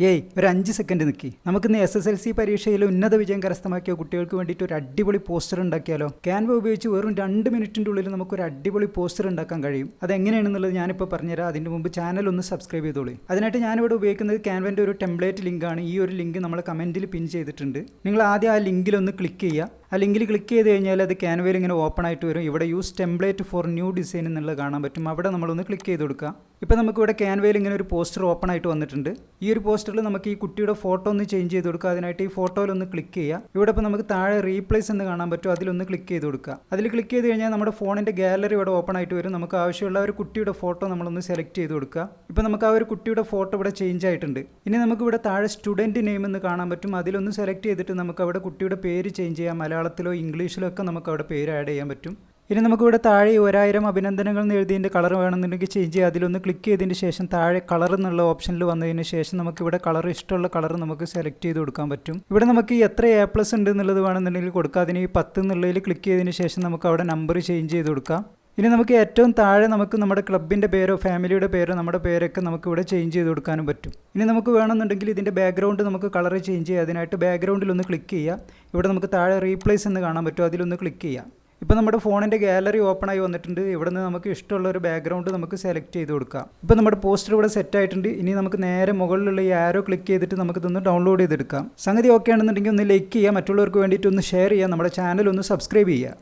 ഏയ് ഒരു അഞ്ച് സെക്കൻഡ് നിൽക്കി നമുക്കിന്ന് എസ് എസ് എൽ സി പരീക്ഷയിൽ ഉന്നത വിജയം കരസ്ഥമാക്കിയ കുട്ടികൾക്ക് വേണ്ടിയിട്ട് ഒരു അടിപൊളി പോസ്റ്റർ ഉണ്ടാക്കിയാലോ? ക്യാൻവ ഉപയോഗിച്ച് വെറും രണ്ട് മിനിറ്റിന്റെ ഉള്ളിൽ നമുക്ക് ഒരു അടിപൊളി പോസ്റ്റർ ഉണ്ടാക്കാൻ കഴിയും. അതെങ്ങനെയാണെന്നുള്ളത് ഞാനിപ്പോൾ പറഞ്ഞുതരാം. അതിന്റെ മുമ്പ് ചാനൽ ഒന്ന് സബ്സ്ക്രൈബ് ചെയ്തോളൂ. അതിനായിട്ട് ഞാനിവിടെ ഉപയോഗിക്കുന്നത് ക്യാൻവന്റെ ഒരു ടെംപ്ലേറ്റ് ലിങ്കാണ് ഈ ഒരു ലിങ്ക് നമ്മൾ കമന്റിൽ പിൻ ചെയ്തിട്ടുണ്ട്. നിങ്ങൾ ആദ്യം ആ ലിങ്കിൽ ഒന്ന് ക്ലിക്ക് ചെയ്യുക. ആ ലിങ്കിൽ ക്ലിക്ക് ചെയ്ത് കഴിഞ്ഞാൽ അത് ക്യാൻവയിൽ ഇങ്ങനെ ഓപ്പൺ ആയിട്ട് വരും. ഇവിടെ use template for new design എന്നുള്ളത് കാണാൻ പറ്റും. അവിടെ നമ്മളൊന്ന് ക്ലിക്ക് ചെയ്ത് കൊടുക്കുക. ഇപ്പോൾ നമുക്കിവിടെ ക്യാൻവയിൽ ഇങ്ങനെ ഒരു പോസ്റ്റർ ഓപ്പൺ ആയിട്ട് വന്നിട്ടുണ്ട്. ഈ ഒരു പോസ്റ്ററിൽ നമുക്ക് ഈ കുട്ടിയുടെ ഫോട്ടോ ഒന്ന് ചേഞ്ച് ചെയ്ത് കൊടുക്കുക. അതിനായിട്ട് ഈ ഫോട്ടോയിൽ ഒന്ന് ക്ലിക്ക് ചെയ്യുക. ഇവിടെ ഇപ്പോൾ നമുക്ക് താഴെ റീപ്ലേസ് എന്ന് കാണാൻ പറ്റും. അതിലൊന്ന് ക്ലിക്ക് ചെയ്ത് കൊടുക്കുക. അതിൽ ക്ലിക്ക് ചെയ്ത് കഴിഞ്ഞാൽ നമ്മുടെ ഫോണിന്റെ ഗാലറി ഇവിടെ ഓപ്പൺ ആയിട്ട് വരും. നമുക്ക് ആവശ്യമുള്ള ഒരു കുട്ടിയുടെ ഫോട്ടോ നമ്മളൊന്ന് സെലക്ട് ചെയ്ത് കൊടുക്കുക. ഇപ്പോൾ നമുക്ക് ആ ഒരു കുട്ടിയുടെ ഫോട്ടോ ഇവിടെ ചേഞ്ച് ആയിട്ടുണ്ട്. ഇനി നമുക്ക് ഇവിടെ താഴെ സ്റ്റുഡന്റ് നെയിം എന്ന് കാണാൻ പറ്റും. അതിലൊന്ന് സെലക്ട് ചെയ്തിട്ട് നമുക്ക് അവിടെ കുട്ടിയുടെ പേര് ചേഞ്ച് ചെയ്യാം. മലയാളത്തിലോ ഇംഗ്ലീഷിലോ ഒക്കെ നമുക്ക് അവിടെ പേര് ആഡ് ചെയ്യാൻ പറ്റും. ഇനി നമുക്കിവിടെ താഴെ ഒരായിരം അഭിനന്ദനങ്ങൾ എഴുതിയതിന്റെ കളർ വേണമെന്നുണ്ടെങ്കിൽ ചേഞ്ച് ചെയ്യുക അതിലൊന്ന് ക്ലിക്ക് ചെയ്തതിന് ശേഷം താഴെ കളർ എന്നുള്ള ഓപ്ഷനിൽ വന്നതിന് ശേഷം നമുക്കിവിടെ കളർ ഇഷ്ടമുള്ള കളർ നമുക്ക് സെലക്ട് ചെയ്ത് കൊടുക്കാൻ പറ്റും. ഇവിടെ നമുക്ക് എത്ര എ പ്ലസ് ഉണ്ട് എന്നുള്ളത് വേണമെന്നുണ്ടെങ്കിൽ കൊടുക്കുക അതിന് ഈ പത്ത് എന്നുള്ളതിൽ ക്ലിക്ക് ചെയ്തതിന് ശേഷം നമുക്ക് അവിടെ നമ്പർ ചേഞ്ച് ചെയ്ത് കൊടുക്കാം. ഇനി നമുക്ക് ഏറ്റവും താഴെ നമുക്ക് നമ്മുടെ ക്ലബിന്റെ പേരോ ഫാമിലിയുടെ പേരോ നമ്മുടെ പേരൊക്കെ നമുക്ക് ഇവിടെ ചേഞ്ച് ചെയ്ത് കൊടുക്കാനും പറ്റും. ഇനി നമുക്ക് വേണമെന്നുണ്ടെങ്കിൽ ഇതിന്റെ ബാക്ക്ഗ്രൗണ്ട് നമുക്ക് കളർ ചേഞ്ച് ചെയ്യുക അതിനായിട്ട് ബാക്ക്ഗ്രൗണ്ടിൽ ഒന്ന് ക്ലിക്ക് ചെയ്യുക ഇവിടെ നമുക്ക് താഴെ റീപ്ലേസ് എന്ന് കാണാൻ പറ്റും. അതിലൊന്ന് ക്ലിക്ക് ചെയ്യാം. ഇപ്പോൾ നമ്മുടെ ഫോണിന്റെ ഗാലറി ഓപ്പൺ ആയി വന്നിട്ടുണ്ട്. ഇവിടെ നിന്ന് നമുക്ക് ഇഷ്ടമുള്ള ഒരു ബാക്ക്ഗ്രൗണ്ട് നമുക്ക് സെലക്ട് ചെയ്ത് കൊടുക്കാം. ഇപ്പോൾ നമ്മുടെ പോസ്റ്റർ ഇവിടെ സെറ്റ് ആയിട്ടുണ്ട്. ഇനി നമുക്ക് നേരെ മുകളിലുള്ള ഈ ആരോ ക്ലിക്ക് ചെയ്തിട്ട് നമുക്ക് ഇതൊന്ന് ഡൗൺലോഡ് ചെയ്തെടുക്കാം. സംഗതി ഓക്കെ ആണെന്നുണ്ടെങ്കിൽ ഒന്ന് ലൈക്ക് ചെയ്യുക മറ്റുള്ളവർക്ക് വേണ്ടിയിട്ട് ഒന്ന് ഷെയർ ചെയ്യുക നമ്മുടെ ചാനൽ ഒന്ന് സബ്സ്ക്രൈബ് ചെയ്യുക.